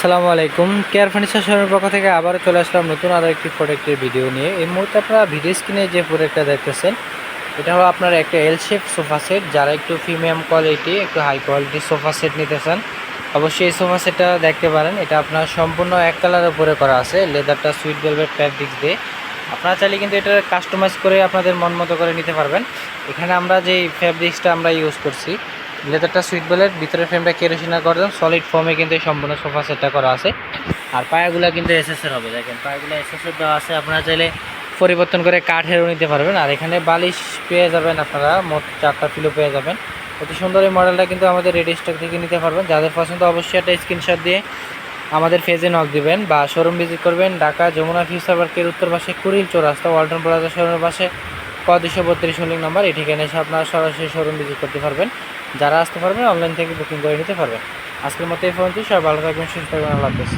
আসসালামু আলাইকুম। Care furniture শোরুমের পক্ষ থেকে আবারও চলে আসলাম নতুন আরও একটি প্রোডাক্টের ভিডিও নিয়ে। এই মুহূর্তে আপনারা ভিডিও স্ক্রিনে যে প্রোডাক্টটা দেখতেছেন, এটা হলো আপনার একটা এল শেপ সোফা সেট যারা একটু প্রিমিয়াম কোয়ালিটি একটু হাই কোয়ালিটির সোফা সেট নিতে চান, অবশ্যই এই সোফা সেটটা দেখতে পারেন। এটা আপনার সম্পূর্ণ এক কালারের উপরে করা আছে লেদারটা সুইট ভেলভেট ফ্যাব্রিক্স দিয়ে। আপনারা চাইলে কিন্তু এটা কাস্টমাইজ করে আপনাদের মন মতো করে নিতে পারবেন। এখানে আমরা যে ফ্যাব্রিক্সটা আমরা ইউজ করছি লেদারটা সুইট বেলের, ভিতরের ফ্রেমটা কেরোসিনার করে দেন সলিড ফর্মে কিন্তু এই সম্পূর্ণ সোফা সেটটা করা আছে। আর পায়াগুলো কিন্তু এসএসের হবে, দেখেন, পায়াগুলো এসএসের দেওয়া আছে, আপনারা চাইলে পরিবর্তন করে কাঠেরও নিতে পারবেন। আর এখানে বালিশ পেয়ে যাবেন আপনারা, মোট চারটা ফিলো পেয়ে যাবেন। অতি সুন্দর এই মডেলটা কিন্তু আমাদের রেডি স্টক থেকে নিতে পারবেন। যাদের পছন্দ অবশ্যই একটা স্ক্রিনশট দিয়ে আমাদের ফেজে নক দিবেন বা শোরুম ভিজিট করবেন। ঢাকা যমুনা ফিউচার পার্কের উত্তর পাশে কুড়িল চৌরাস্তা ওয়ালটন প্লাজা শোরুমের পাশে ক দুশো বত্রিশ নাম্বার এই ঠিকানায় এসে আপনারা সরাসরি শোরুম ভিজিট করতে পারবেন। যারা আসতে পারবেন অনলাইন থেকে বুকিং করে নিতে পারবেন। আজকের মতো এই ফোনটি সবাই ভালো থাকবেন, সুস্থ থাকবেন, আল্লাহ হাফেজ।